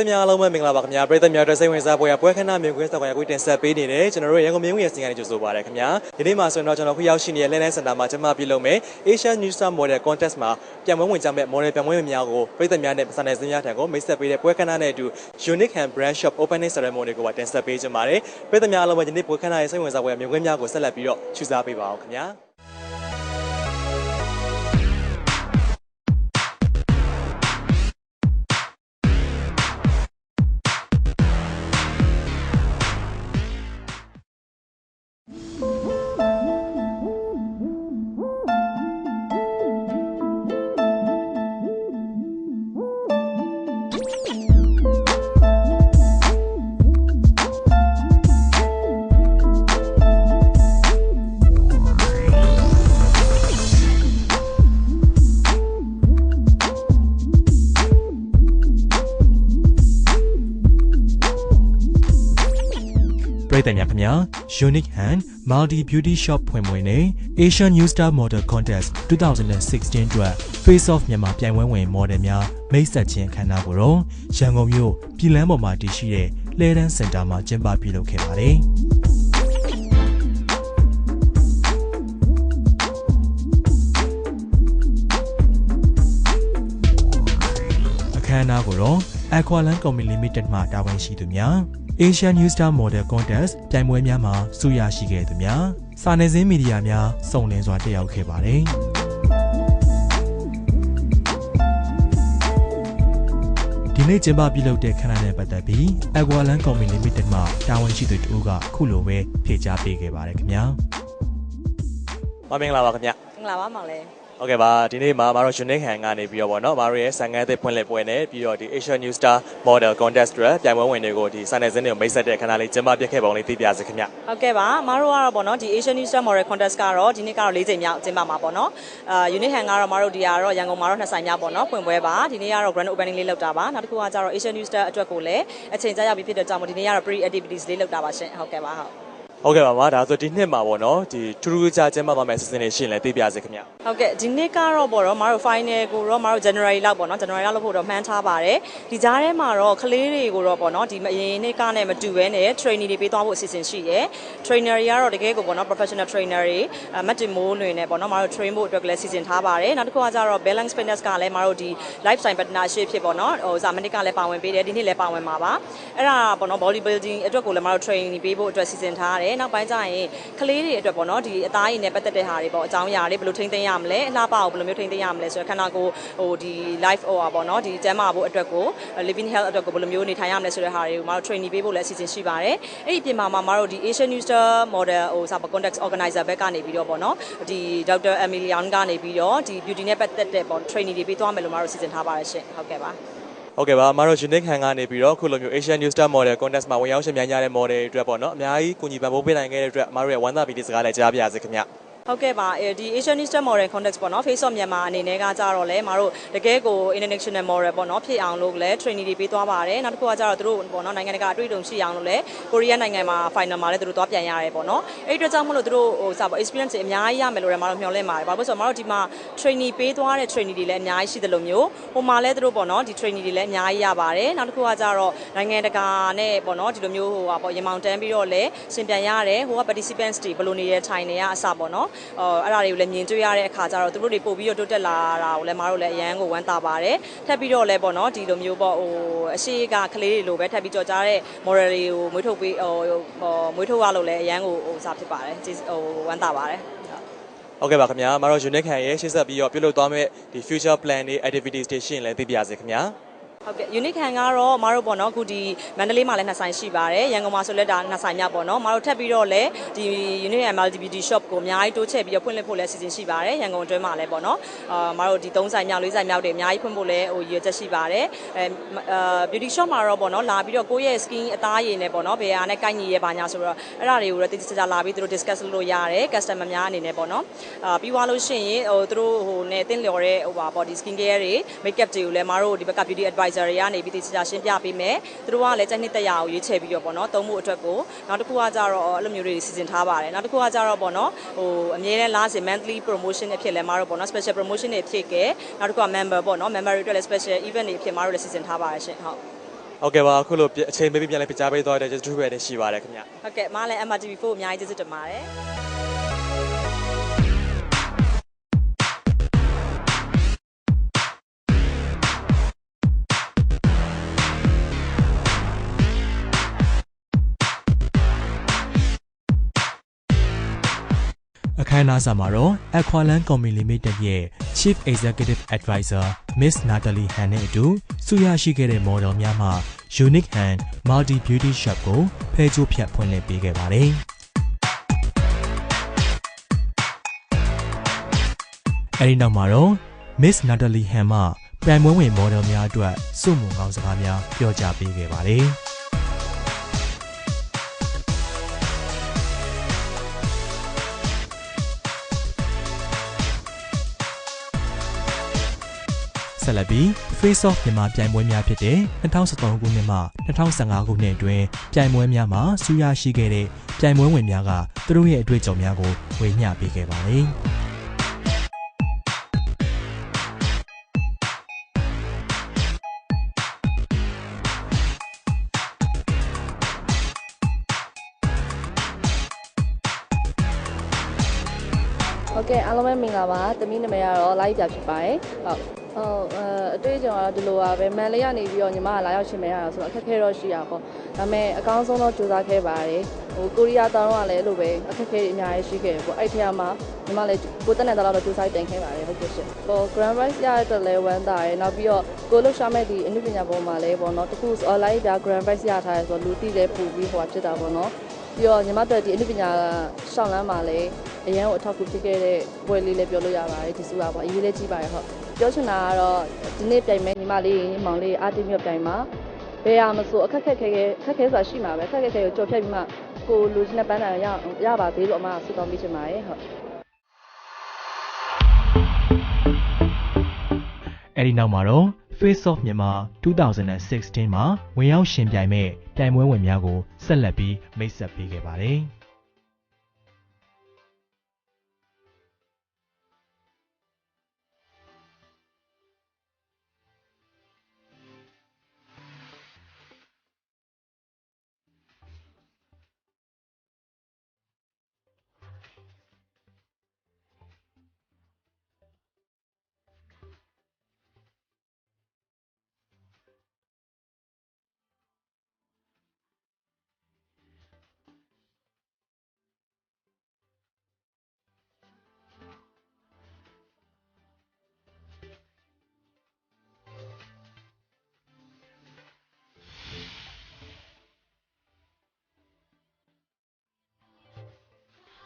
ပြည်သူများအားလုံးပဲမင်္ဂလာပါခင်ဗျာပြည်သူများအတွက်စိတ်ဝင်စားပွဲရပွဲခဏမြင်ကွင်းဆောက်ခွင့်အခုတင်ဆက်ပေးနေတယ်ကျွန်တော်တို့ရန်ကုန်မြို့ရဲ့စီကံကြိုဆိုပါရခင်ဗျာဒီနေ့မှာဆိုရင်တော့ကျွန်တော်ခုရောက်ရှိနေတဲ့လဲလဲစင်တာမှာကျွန်မပြုလုပ်မယ် Asian New Star Model Contest မှာပြန်ပွဲဝင်ကြမဲ့ model ပြန်ပွဲဝင်များကိုပြည်သူများနဲ့စာနယ်ဇင်းများထံကိုမိတ်ဆက်ပေးတဲ့ပွဲခဏနဲ့အတူ Unique Hand Brand Shop Opening Ceremony ကိုပါတင်ဆက်ပေးကြပါတယ်ပြည်သူများအားလုံးပဲဒီနေ့ပွဲခဏရဲ့စိတ်ဝင်စားပွဲရမြင်ကွင်းများကိုဆက်လက်ပြီးတော့ချူစားပေးပါအောင်ခင်ဗျာ ရိသတ်များခင်ဗျာ Unique Hand Multi Beauty Shop ဖွင့်ပွဲနဲ့ Asian New Star Model Contest 2016အတွက် Face Off မြန်မာပြိုင်ပွဲဝင် model များမိတ်ဆက်ခြင်းအခမ်းအနားကိုတော့ရန်ကုန်မြို့ပြည်လန်းပေါ်မှာတည်ရှိတဲ့လှဲတန်းစင်တာမှာကျင်းပပြုလုပ်ခဲ့ပါတယ်။အခမ်းအနားကိုတော့ Aqualand Company Limited မှတာဝန်ရှိသူများ Asian New Star Model Contest ပြိုင်ပွဲများမှာဆုရရှိခဲ့သူများစာနယ်ဇင်းမီဒီယာများစုံလင်စွာတက်ရောက်ခဲ့ပါတယ်။ဒီနေ့ကျင်းပပြုလုပ်တဲ့ခဏနဲ့ပတ်သက်ပြီး Aqualand Company Limited မှတာဝန်ရှိသူတူကခုလိုပဲဖြေကြားပေးခဲ့ပါတယ်ခင်ဗျာ။မင်္ဂလာပါခင်ဗျာမင်္ဂလာပါမောင်လေး ဟုတ်ကဲ့ပါဒီနေ့မှာမတို့ Unique Hand ကနေပြီးတော့ဗောနော်မတို့ရဲ့ဆန်ငန်းသစ်ဖွင့်လှစ်ပွဲနဲ့ပြီးတော့ဒီ Asian New Star Model Contest တွေပြိုင်ပွဲဝင်တွေကိုဒီစာနယ်ဇင်းတွေကိုမိတ်ဆက်တဲ့ခဏလေးကျင်းပပြခဲ့ပုံလေးသိပြစေခင်ဗျဟုတ်ကဲ့ပါမတို့ကတော့ပေါ့နော်ဒီ Asian News Star Model Contest ကတော့ဒီနေ့ကတော့၄ချိန်မြောက်ကျင်းပမှာပေါ့နော်အာ Unit Hand ကတော့မတို့ဒီကတော့ရန်ကုန်မှာတော့နှစ်ဆိုင်မြောက်ပေါ့နော်ဖွင့်ပွဲပါဒီနေ့ကတော့ Grand Opening လေးလုပ်တာပါနောက်တစ်ခုကကျတော့ Asian News Star အတွက်ကိုလည်းအချိန်ကြာရောက်ပြီဖြစ်တဲ့ကြောင့်မို့ဒီနေ့ကတော့ pre activities လေးလုပ်တာပါရှင်ဟုတ်ကဲ့ပါဟုတ် ဟုတ်ကဲ့ပါမဒါဆိုဒီနှစ်မှာဗောနော်ဒီထူးထူးခြားကျင်းပသွားမယ့်အစီအစဉ်တွေရှိရင်လည်းသိပြစေခင်ဗျဟုတ်ကဲ့ဒီနေ့ကတော့ပေါ့တော့မတို့ final ကိုတော့မတို့ January လောက်ပေါ့နော် January လောက်လို့ဖို့တော့မှန်းထားပါတယ်ဒီကြားထဲမှာတော့ကလေးတွေကိုတော့ပေါ့နော်ဒီအရင်နှစ်ကနဲ့မတူဘဲနဲ့ training တွေပေးသွားဖို့အစီအစဉ်ရှိတယ် trainer တွေကတော့တကယ်ကိုပေါ့နော် professional trainer တွေအမတ်တင်မိုးလွင်နေပေါ့နော်မတို့ train ဖို့အတွက်လည်းစီစဉ်ထားပါတယ်နောက်တစ်ခုကကျတော့ balance fitness ကလည်းမတို့ဒီ lifestyle partnership ဖြစ်ပေါ့နော်ဟိုဇာမနစ်ကလည်းပါဝင်ပေးတယ်ဒီနေ့လည်းပါဝင်မှာပါအဲ့ဒါပေါ့နော် body building အတွက်ကိုလည်းမတို့ training ပေးဖို့အတွက်စီစဉ်ထားရတယ်နောက်ပိုင်းကျရင်ကလေးတွေအတွက်ပေါ့နော်ဒီအသားရည်နဲ့ပတ်သက်တဲ့ဟာတွေပေါ့အကြောင်းအရာတွေဘယ်လိုထိန်းသိမ်းရမလဲအလှပကိုဘယ်လိုမျိုးထိန်းသိမ်းရမလဲဆိုတော့ခန္ဓာကိုယ်ဟိုဒီ life or ပေါ့နော်ဒီကျန်းမာဖို့အတွက်ကို living health အတွက်ကိုဘယ်လိုမျိုးနေထိုင်ရမလဲဆိုတဲ့ဟာတွေကိုမတို့ training ပေးဖို့လည်းအစီအစဉ်ရှိပါတယ်အဲ့ဒီပြင်မှာမှာမတို့ဒီ Asian News Star Model ဟိုစာပ context organizer ဘက်ကနေပြီးတော့ပေါ့နော်ဒီ Dr. Emilian ကနေပြီးတော့ဒီ beauty နဲ့ပတ်သက်တဲ့ပေါ့ training တွေပေးသွားမယ်လို့မတို့စီစဉ်ထားပါတယ်ရှင်ဟုတ်ကဲ့ပါ ဟုတ်ကဲ့ပါမတို့ Unique Hand ကနေပြီးတော့ခုလိုမျိုး Asian New Star Model Contest မှာဝင်ရောက်ရှင်များကြတဲ့ model တွေအတွက်ပေါ့နော်အများကြီးကူညီပံ့ပိုးပေးနိုင်ခဲ့တဲ့အတွက်မတို့ရဲ့ဝမ်းသာပီတိစကားလည်းကြားပြရစေခင်ဗျ ဟုတ်ကဲ့ပါအဲဒီ Asian Eastern Model Context ပေါ့နော် Face of Myanmar အနေနဲ့ကကြတော့လဲမတို့တကယ်ကို international model ပေါ့နော်ဖြစ်အောင်လို့လဲ training တွေပေးသွားပါတယ်နောက်တစ်ခုကကြတော့သူတို့ပေါ့နော်နိုင်ငံတကာအတွေ့အကြုံရှိအောင်လို့လဲကိုရီးယားနိုင်ငံမှာ final မှာလဲသူတို့သွားပြန်ရတယ်ပေါ့နော်အဲ့ဒီအတွက်ကြောင့်မလို့သူတို့ဟိုစပါ experience တွေအများကြီးရမယ်လို့လည်းမတို့မျှော်လင့်ပါတယ်ဘာလို့ဆိုတော့မတို့ဒီမှာ training ပေးသွားတဲ့ training တွေလည်းအများကြီးရှိသလိုမျိုးဟိုမှာလဲသူတို့ပေါ့နော်ဒီ training တွေလည်းအများကြီးရပါတယ်နောက်တစ်ခုကကြတော့နိုင်ငံတကာနဲ့ပေါ့နော်ဒီလိုမျိုးဟိုပါပေါ့ရင်မောင်တန်းပြီးတော့လဲရှင်ပြန်ရတယ်ဟိုက participants တွေဘယ်လိုနေရထိုင်နေရအစပေါ့နော်အော်အဲ့ဒါတွေကိုလည်းမြင်တွေ့ရတဲ့အခါကျတော့သူတို့တွေပို့ပြီးတော့တိုးတက်လာတာကိုလည်းမတို့လည်းအရန်ကိုဝမ်းသာပါတယ်ထပ်ပြီးတော့လည်းပေါ့နော်ဒီလိုမျိုးပေါ့ဟိုအရှိကကလေးတွေလိုပဲထပ်ပြီးကြော်ကြားတဲ့ model တွေကိုမွေးထုတ်ပေးဟိုဟိုမွေးထုတ်ရလို့လည်းအရန်ကိုဟိုစားဖြစ်ပါတယ်ဟိုဝမ်းသာပါတယ်ဟုတ်ကဲ့ပါခင်ဗျာမတို့ Unique Hand ရဲ့ရှေ့ဆက်ပြီးတော့ပြုလုပ်သွားမယ့်ဒီ future plan တွေ activities တွေရှိရင်လည်းသိပြရစေခင်ဗျာ ဟုတ်ကဲ့ unique ခံကတော့မတို့ပေါ့နော်အခုဒီမန္တလေးမှာလည်းနှစ်ဆိုင်ရှိပါတယ်ရန်ကုန်မှာဆိုလည်းဒါနှစ်ဆိုင်မြောက်ပေါ့နော်မတို့ထပ်ပြီးတော့လည်းဒီ unique MLDBD shop ကိုအများကြီးတိုးချဲ့ပြီးတော့ဖွင့်လှစ်ဖို့လည်းစီစဉ်ရှိပါတယ်ရန်ကုန်အတွင်းမှာလည်းပေါ့နော်အာမတို့ဒီ3ဆိုင်မြောက်4ဆိုင်မြောက်တွေအများကြီးဖွင့်ဖို့လည်းဟိုရည်ချက်ရှိပါတယ်အဲအာ beauty shop မှာတော့ပေါ့နော်လာပြီးတော့ကိုယ့်ရဲ့ skin အသားရည်နဲ့ပေါ့နော်ဘယ်ဟာနဲ့ကိုက်ညီရဲပါညာဆိုတော့အဲ့ဒါတွေကိုလည်းတိတိကျကျလာပြီးသူတို့ discuss လုပ်လို့ရတယ် customer များအနေနဲ့ပေါ့နော်အာပြီးသွားလို့ရှိရင်ဟိုသူတို့ဟိုနဲ့တင်းလျော်တဲ့ဟိုပါပေါ့ဒီ skin care တွေ makeup တွေကိုလည်းမတို့ဒီဘက်က beauty advisor တွေကနေပြီးတိကျကျရှင်းပြပေးမယ်သူတို့ကလည်းချက်နှစ်တက်ရအောင်ရွေးချယ်ပြီးတော့ပေါ့နော်သုံးဖို့အတွက်ကိုနောက်တစ်ခုကကြတော့အဲ့လိုမျိုးတွေစီစဉ်ထားပါတယ်နောက်တစ်ခုကကြတော့ပေါ့နော်ဟိုအမြဲတမ်း last monthly promotion အဖြစ်လဲမတို့ပေါ့နော် special promotion တွေဖြစ်ခဲ့နောက်တစ်ခုက member ပေါ့နော် member တွေအတွက်လည်း special event တွေအဖြစ်မတို့လည်းစီစဉ်ထားပါတယ်ရှင်ဟုတ်ဟုတ်ကဲ့ပါအခုလိုအချိန်ပေးပြီးပြန်လဲပြကြားပေးသွားတဲ့ကျေးဇူးပဲတင်ရှိပါတယ်ခင်ဗျာဟုတ်ကဲ့မအားလည်း MRTV4 ကိုအများကြီးကျေးဇူးတင်ပါတယ် မ်းအနားစာမှာတော့ Aqualand Company Limited ရဲ့ Chief Executive Advisor Miss Natalie Han နဲ့အတူစုရရှိခဲ့တဲ့ model များမှ Unique Han Multi Beauty Shop ကိုဖဲချိုးဖြတ်ဖွင့်လှစ်ပေးခဲ့ပါတယ်။အဲဒီနောက်မှာတော့ Miss Natalie Han မှပြိုင်ပွဲဝင် model များအတွက်စုမုံကောင်းစကားများပြောကြားပေးခဲ့ပါတယ်။ ဆက်လက်ပြီး Face Off မြန်မာပြိုင်ပွဲများဖြစ်တဲ့2013ခုနှစ်မှ2015ခုနှစ်အတွင်းပြိုင်ပွဲများမှာဆူရရှိခဲ့တဲ့ပြိုင်ပွဲဝင်များကသူတို့ရဲ့အတွေ့အကြုံများကိုဝေမျှပေးခဲ့ပါတယ်။ဟုတ်ကဲ့အားလုံးပဲမင်္ဂလာပါတမီးနာမည်ကတော့လိုက်ပြဖြစ်ပါတယ်ဟုတ် ဟုတ်အဲအတွေ့အကြုံကတော့ဒီလိုပါပဲမန်လေးကနေပြီးတော့ညီမကလာရောက်ရှင်မဲရတာဆိုတော့အခက်အခဲတော့ရှိတာပေါ့ဒါပေမဲ့အကောင်းဆုံးတော့ကြိုးစားခဲ့ပါတယ်ဟိုကိုရီးယားတောင်းကလည်းအဲ့လိုပဲအခက်အခဲတွေအများကြီးရှိခဲ့တယ်ပေါ့အဲ့ထက်မှာညီမလည်းကိုတက်နေတဲ့တော့ကြိုးစားတင်ခဲ့ပါတယ်ဟုတ်ကဲ့ရှင်ဟို grand prize ရတဲ့အတွက်လည်းဝမ်းသာရယ်နောက်ပြီးတော့ကိုလှူရှာမဲ့ဒီအမှုပညာပေါ်မှာလည်းပေါ့နော်တခု online ပြ grand prize ရထားရဆိုတော့လူသိလည်းပူပြီးဟိုဖြစ်တာပေါ့နော်ပြီးတော့ညီမတို့ဒီအမှုပညာရှောင်းလန်းမှာလည်းအရန်ကိုအထောက်အကူဖြစ်ခဲ့တဲ့ပွဲလေးလည်းပြောလို့ရပါတယ်ဒီစုကပေါ့အရေးလေးကြီးပါတယ်ဟုတ် ပြောချင်တာကတော့ဒီနေ့ပြိုင်မဲ့ညီမလေးမောင်လေးအာတီမြတ်ပြိုင်မှာဘယ်ရမဆိုအခက်ခက်ခဲခဲခက်ခဲဆိုတာရှိမှာပဲခက်ခက်ခဲကိုကြော်ဖြတ်ပြီးမှကိုလူချင်းတဲ့ပန်းတိုင်ရရပါသေးလို့အမကဆုတောင်းပေးချင်ပါတယ်ဟုတ်အဲဒီနောက်မှာတော့ Face Off မြန်မာ2016မှာဝင်ရောက်ရှင်ပြိုင်မဲ့ပြိုင်ပွဲဝင်များကိုဆက်လက်ပြီးမိတ်ဆက်ပေးခဲ့ပါတယ်။။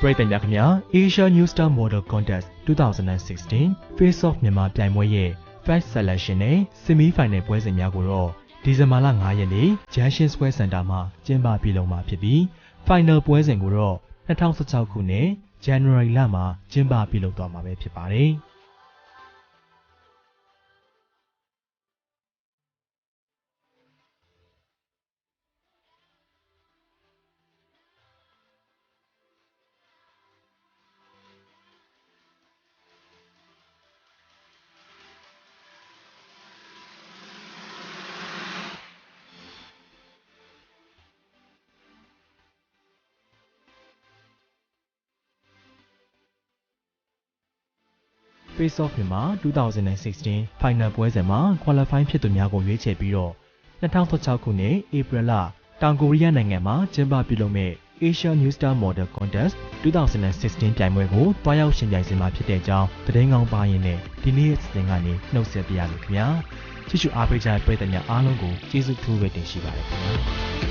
ပြည်သူများခင်ဗျာ Asia New Star Model Contest 2016 Face Off မြန်မာပြိုင်ပွဲရဲ့ First Selection နဲ့ Semi Final ပွဲစဉ်များကိုတော့ဒီဇင်ဘာလ9ရက်နေ့ Junction Square Center မှာကျင်းပပြုလုပ်မှာဖြစ်ပြီး Final ပွဲစဉ်ကိုတော့2016ခုနှစ် January လမှာကျင်းပပြုလုပ်သွားမှာပဲဖြစ်ပါတယ်။ Face Off မြန်မာ2016 Final ပွဲစဉ်မှာ Qualify ဖြစ်သူများကိုရွေးချယ်ပြီးတော့2016ခုနှစ်ဧပြီလတောင်ကိုရီးယားနိုင်ငံမှာကျင်းပပြုလုပ်မဲ့ Asia New Star Model Contest 2016ပြိုင်ပွဲကိုတွားရောက်ရှင်ပြိုင်စင်မှာဖြစ်တဲ့အကြောင်းသတင်းကောင်းပါရင်နဲ့ဒီနေ့ရဲ့စီစဉ်ကနေနှုတ်ဆက်ပြရမယ်ခင်ဗျာချစ်ချူအားပေးကြတဲ့ပရိသတ်များအားလုံးကိုကျေးဇူးထူးပဲတင်ရှိပါတယ်ခင်ဗျာ